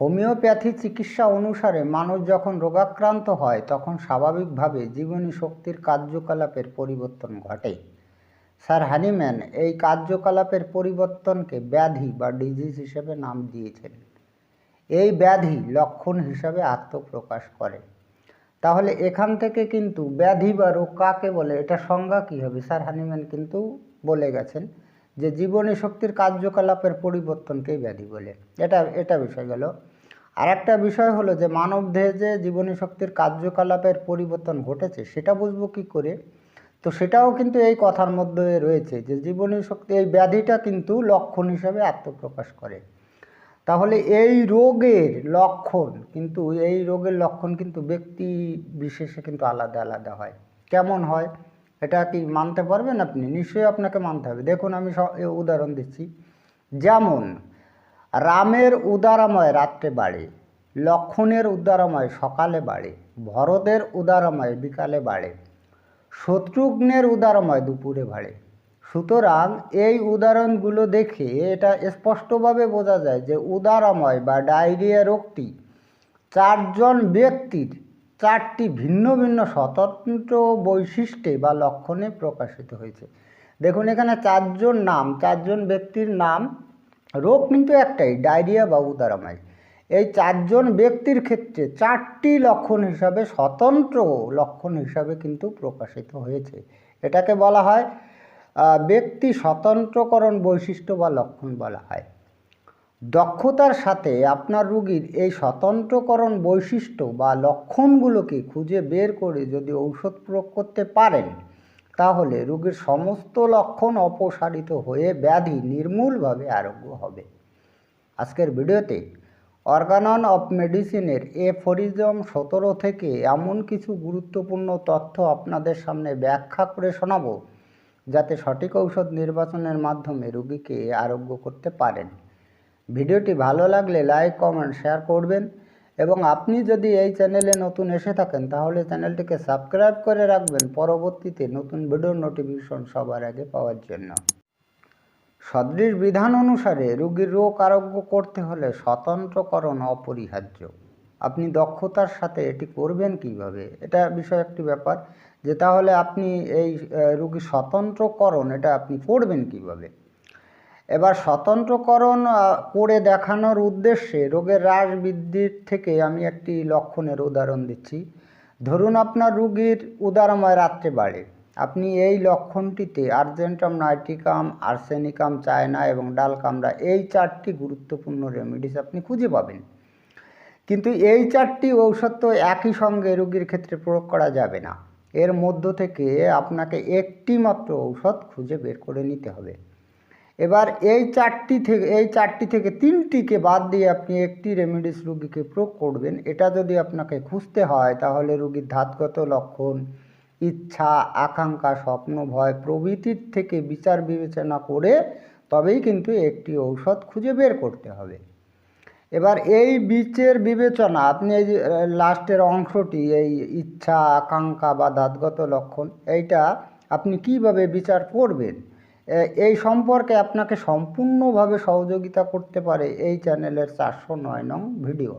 Homeopathy চিকিৎসা অনুসারে মানুষ যখন রোগাক্রান্ত হয়, তখন স্বাভাবিকভাবে জীবনী শক্তির কার্যকলাপের পরিবর্তন ঘটে। স্যার হানিম্যান এই কার্যকলাপের পরিবর্তনকে ব্যাধি বা ডিজিজ হিসেবে নাম দিয়েছেন। এই ব্যাধি লক্ষণ হিসাবে আত্মপ্রকাশ করে। তাহলে এখান থেকে কিন্তু ব্যাধি বা রোগ কাকে বলে? এটা সংজ্ঞা কী হবে? স্যার হানিম্যান কিন্তু বলে গেছেন। যে জীবনী শক্তির কার্যকলাপের পরিবর্তনকেই ব্যাধি বলে। এটা এটা বিষয় গেল। আর একটা বিষয় হলো যে মানব দেহে যে জীবনী শক্তির কার্যকলাপের পরিবর্তন ঘটেছে, সেটা বুঝব কী করে? তো সেটাও কিন্তু এই কথার মধ্যে রয়েছে যে জীবনী শক্তি, এই ব্যাধিটা কিন্তু লক্ষণ হিসাবে আত্মপ্রকাশ করে। তাহলে এই রোগের লক্ষণ কিন্তু, এই রোগের লক্ষণ কিন্তু ব্যক্তি বিশেষে কিন্তু আলাদা আলাদা হয়। কেমন হয়? এটা কি মানতে পারবেন আপনি? নিশ্চয়ই আপনাকে মানতে হবে। দেখুন, আমি উদাহরণ দিচ্ছি। যেমন, রামের উদারাময় রাত্রে বাড়ে, লক্ষণের উদারাময় সকালে বাড়ে, ভরতের উদারাময় বিকালে বাড়ে, শত্রুঘ্নের উদারময় দুপুরে বাড়ে। সুতরাং এই উদাহরণগুলো দেখে এটা স্পষ্টভাবে বোঝা যায় যে উদারময় বা ডায়রিয়া রোগটি চারজন ব্যক্তির চারটি ভিন্ন ভিন্ন স্বতন্ত্র বৈশিষ্ট্যে বা লক্ষণে প্রকাশিত হয়েছে। দেখুন, এখানে চারজন নাম, চারজন ব্যক্তির নাম, রোগ কিন্তু একটাই, ডায়রিয়া বা উদারাময়। এই চারজন ব্যক্তির ক্ষেত্রে চারটি লক্ষণ হিসাবে, স্বতন্ত্র লক্ষণ হিসাবে কিন্তু প্রকাশিত হয়েছে। এটাকে বলা হয় ব্যক্তি স্বতন্ত্রকরণ বৈশিষ্ট্য বা লক্ষণ বলা হয়। দক্ষতার সাথে আপনার রুগীর এই স্বতন্ত্রকরণ বৈশিষ্ট্য বা লক্ষণগুলোকে খুঁজে বের করে যদি ঔষধ প্রয়োগ করতে পারেন, তাহলে রোগীর সমস্ত লক্ষণ অপসারিত হয়ে ব্যাধি নির্মূলভাবে আরোগ্য হবে। আজকের ভিডিওতে অর্গানন অফ মেডিসিনের এফোরিজম সতেরো থেকে এমন কিছু গুরুত্বপূর্ণ তথ্য আপনাদের সামনে ব্যাখ্যা করে শোনাবো, যাতে সঠিক ঔষধ নির্বাচনের মাধ্যমে রোগীকে আরোগ্য করতে পারেন। ভিডিওটি ভালো লাগলে লাইক, কমেন্ট, শেয়ার করবেন। এবং আপনি যদি এই চ্যানেলে নতুন এসে থাকেন, তাহলে চ্যানেলটিকে সাবস্ক্রাইব করে রাখবেন পরবর্তীতে নতুন ভিডিওর নোটিফিকেশন সবার আগে পাওয়ার জন্য। সদৃশ বিধান অনুসারে রোগীর রোগ আরোগ্য করতে হলে স্বতন্ত্রকরণ অপরিহার্য। আপনি দক্ষতার সাথে এটি করবেন কীভাবে? এটা বিষয় একটি ব্যাপার যে তাহলে আপনি এই রোগীর স্বতন্ত্রকরণ এটা আপনি করবেন কীভাবে? এবার স্বতন্ত্রকরণ করে দেখানোর উদ্দেশ্যে রোগের হ্রাস বৃদ্ধির থেকে আমি একটি লক্ষণের উদাহরণ দিচ্ছি। ধরুন আপনার রুগীর উদারময় রাত্রে বাড়ে। আপনি এই লক্ষণটিতে আর্জেন্টাম নাইটিকাম আর্সেনিকাম, চায়না এবং ডাল ডালকামরা এই চারটি গুরুত্বপূর্ণ রেমেডিস আপনি খুঁজে পাবেন। কিন্তু এই চারটি ঔষধ তো একই সঙ্গে রোগীর ক্ষেত্রে প্রয়োগ করা যাবে না। এর মধ্য থেকে আপনাকে একটি মাত্র ঔষধ খুঁজে বের করে নিতে হবে। এবার এই চারটি থেকে, এই চারটি থেকে তিনটিকে বাদ দিয়ে আপনি একটি রেমেডিস রুগীকে প্রয়োগ করবেন। এটা যদি আপনাকে খুঁজতে হয়, তাহলে রুগীর ধাতগত লক্ষণ, ইচ্ছা, আকাঙ্ক্ষা, স্বপ্ন, ভয় প্রভৃতির থেকে বিচার বিবেচনা করে তবেই কিন্তু একটি ঔষধ খুঁজে বের করতে হবে। এবার এই বীচের বিবেচনা, আপনি এই লাস্টের অংশটি, এই ইচ্ছা, আকাঙ্ক্ষা বা দাঁতগত লক্ষণ, এইটা আপনি কীভাবে বিচার করবেন? এই সম্পর্কে আপনাকে সম্পূর্ণভাবে সহযোগিতা করতে পারে এই চ্যানেলের চারশো নয় নং ভিডিও।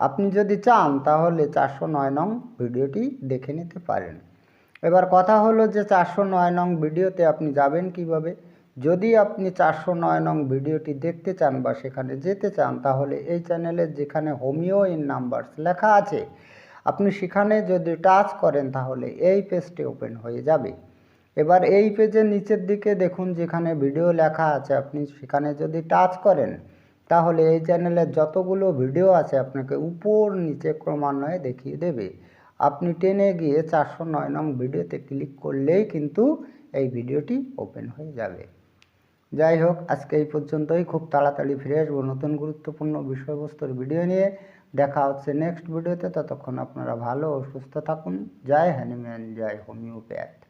আপনি যদি চান, তাহলে চারশো নয় নং ভিডিওটি দেখে নিতে পারেন। এবার কথা হলো যে চারশো নয় নং ভিডিওতে আপনি যাবেন কীভাবে? যদি আপনি চারশো নয় নং ভিডিওটি দেখতে চান বা সেখানে যেতে চান, তাহলে এই চ্যানেলের যেখানে হোমিও ইন নাম্বারস লেখা আছে, আপনি সেখানে যদি টাচ করেন, তাহলে এই পেজটি ওপেন হয়ে যাবে। এবার এই পেজের নিচের দিকে দেখুন যেখানে ভিডিও লেখা আছে, আপনি সেখানে যদি টাচ করেন, তাহলে এই চ্যানেলের যতগুলো ভিডিও আছে আপনাকে উপর নিচে ক্রমান্বয়ে দেখিয়ে দেবে। আপনি টেনে গিয়ে চারশো নয় নং ভিডিওতে ক্লিক করলেই কিন্তু এই ভিডিওটি ওপেন হয়ে যাবে। যাই হোক, আজকে এই পর্যন্তই। খুব তাড়াতাড়ি ফিরে আসব নতুন গুরুত্বপূর্ণ বিষয়বস্তুর ভিডিও নিয়ে। দেখা হচ্ছে নেক্সট ভিডিওতে। ততক্ষণ আপনারা ভালো ও সুস্থ থাকুন। জয় হ্যানিম্যান জয় হোমিওপ্যাথ।